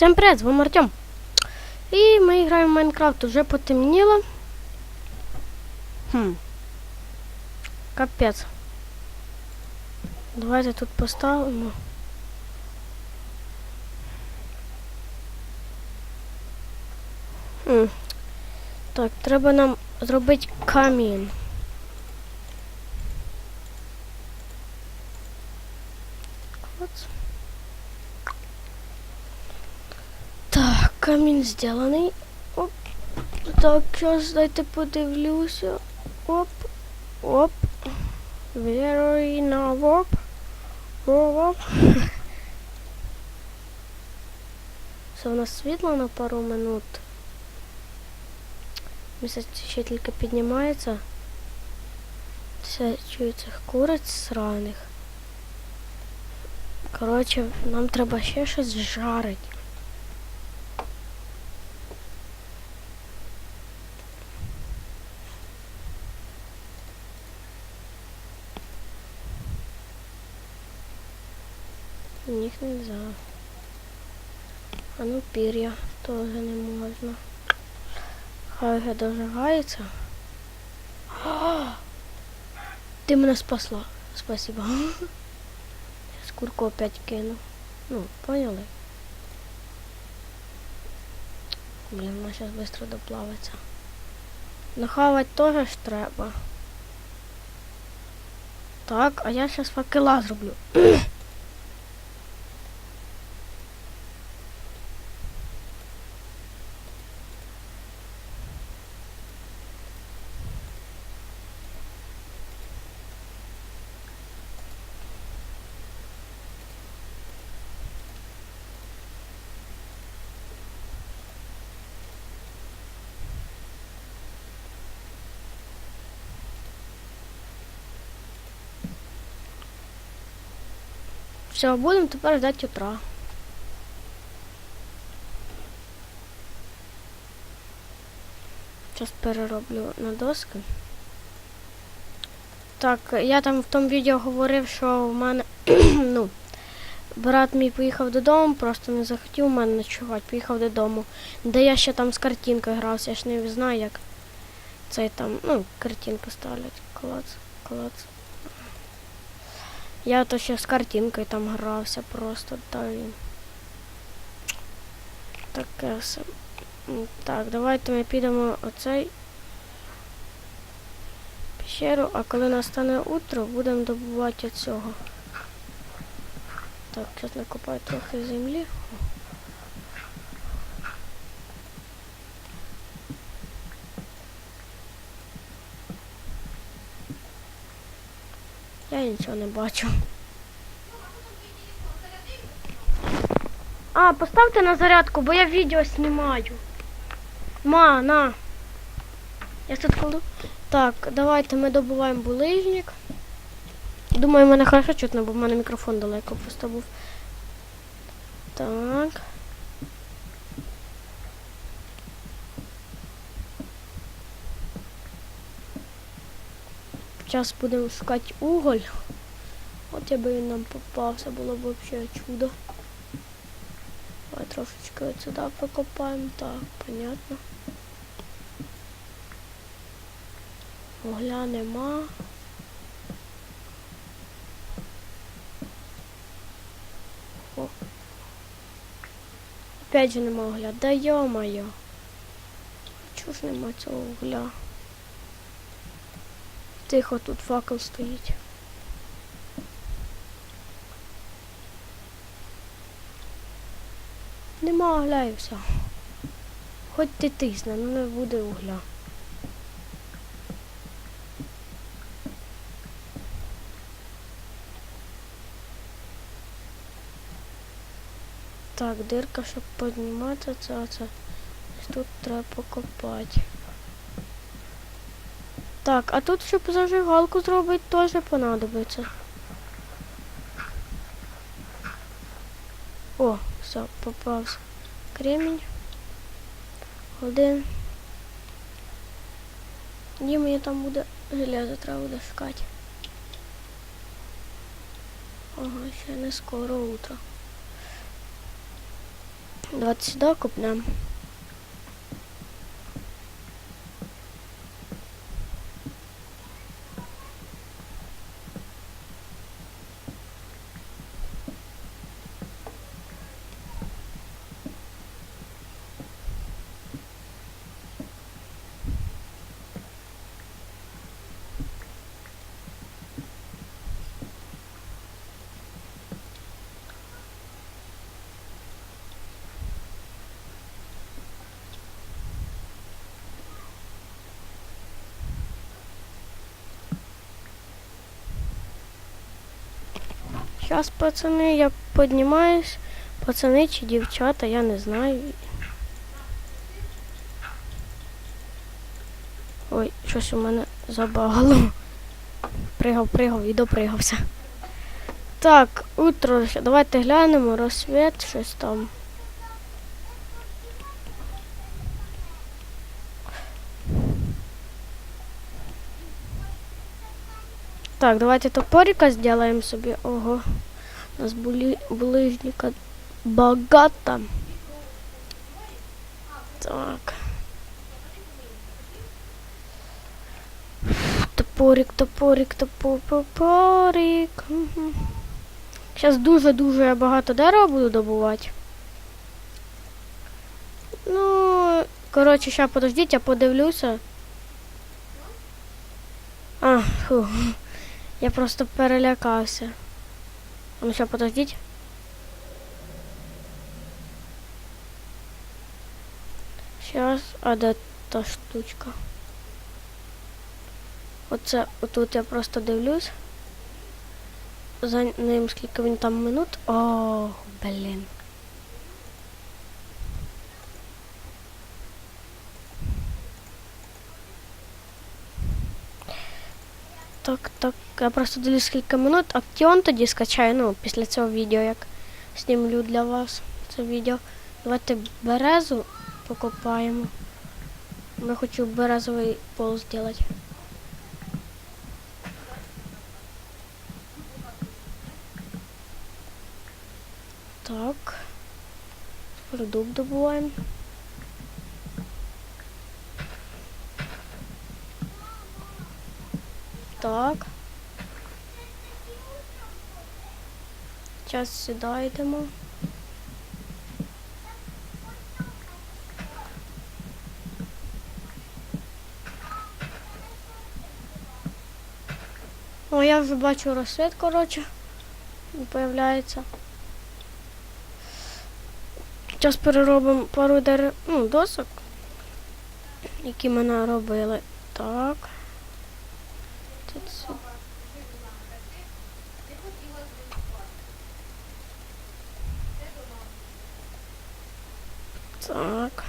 Всем привет, з вами Артем. І ми граємо в Майнкрафт, уже потемніло. Хм. Капець. Давайте тут поставимо. Хм. Так, треба нам зробити камінь. Клац. Так, камінь зроблений. Оп. Так, зараз дайте подивлюся. Оп. Оп. Very now оп. Оп. Це у нас світло на пару минут. Місяць ще тільки піднімається. Все чую цих куриць сраних. Коротше, нам треба ще щось жарить. Них нельзя. А ну пір'я теж не можна. Хай вже дожигається. Ти мене спасла. Спасибо. Сейчас курку опять кину. Ну, поняли? Блин, вона сейчас быстро доплавиться. Нахавать теж ж треба. Так, а я сейчас факела зроблю. Все, будемо тепер ждати утра. Зараз перероблю на доски. Так, я там в тому відео говорив, що в мене, ну, брат мій поїхав додому, просто не захотів у мене ночувати, поїхав додому. Де я ще там з картинкою грався, я ж не знаю, як цей там, ну, картинку ставлять. Клац, клац. Я то ще з картинкою там грався просто, та він. Таке все. Так, давайте ми підемо оцей пещеру, а коли настане утро, будемо добувати цього. Так, зараз накопаю трохи землі. Я нічого не бачу. А, поставте на зарядку, бо я відео знімаю. Ма, на. Я тут кладу. Так, давайте ми добуваємо булижник. Думаю, мене хорошо чутно, бо в мене мікрофон далеко просто був. Так. Зараз будемо шукати уголь. От якби він нам попався, було б взагалі чудо. Давай трошечки сюди покопаємо. Так, понятно. Угля нема. О. Опять же нема угля. Да ё-моё. Чого ж нема цього угля? Тихо, тут факел стоїть. Нема угля і все. Хоч ти тисне, ну не буде угля. Так, дирка, щоб підніматися, це, це. Тут треба покопати. Так, а тут, щоб зажигалку зробити, теж понадобиться. О, все, попався. Кремінь. Один. Ні, мені там буде железо треба буде шукати. Ага, ще не скоро утро. Давайте сюди купнемо. Зараз, пацани, я піднімаюсь. Пацани чи дівчата, я не знаю. Ой, щось у мене забагало. Пригав, пригав і допригався. Так, утро. Давайте глянемо, розсвіт, щось там. Так, давайте топорика сделаем собі. Ого. У нас були булыжника багато. Так. Топорик, топорик, топор, топорик. Зараз дуже-дуже багато дерева буду добувати. Ну, коротше, зараз подождіть, я подивлюся. А, фу. Я просто перелякався. Ну що, подождіть. Сейчас, а де та штучка? Оце, отут я просто дивлюсь. За ним скільки він там минут. О, блін. Так, так, я просто дивлюсь скільки минут. Актіон тоді скачаю, ну, після цього відео, як знімлю для вас це відео. Давайте березу покопаємо. Я хочу березовий пол зробити. Так. Продукт добуваємо. Так. Зараз сюди йдемо. О, я вже бачу розсвіт, коротше. Появляється. Зараз переробимо пару дерев, ну, досок, які ми наробили. Так. Тут все. Так.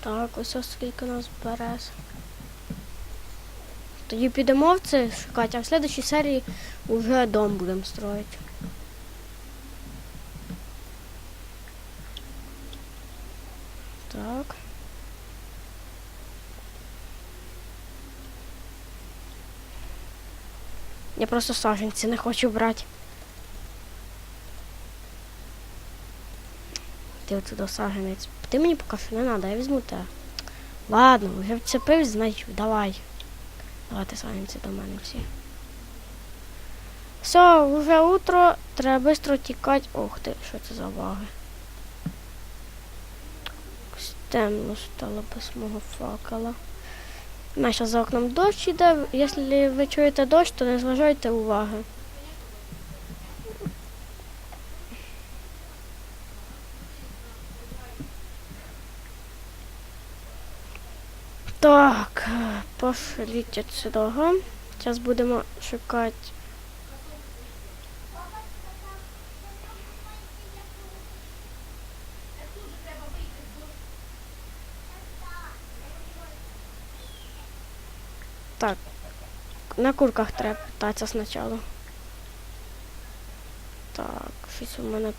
Так, ось ось скільки нас берез. Тоді підемо в це шукати, а в слідчій серії вже дом будемо строїти. Так. Я просто саженці не хочу брати. Ти отсюда саженець. Ти мені поки що не треба, я візьму те. Ладно, вже вцепив, значить, давай. Давайте саженці до мене всі. Все, вже утро, треба швидко тікати. Ох ти, що це за ваги. Темно стало без мого факела. Наша за окном дощ іде. Якщо ви чуєте дощ, то не зважайте уваги. Так, пошліть отсюда. Зараз будемо шукати. Так, на курках треба питатися спочатку. Так, щось у мене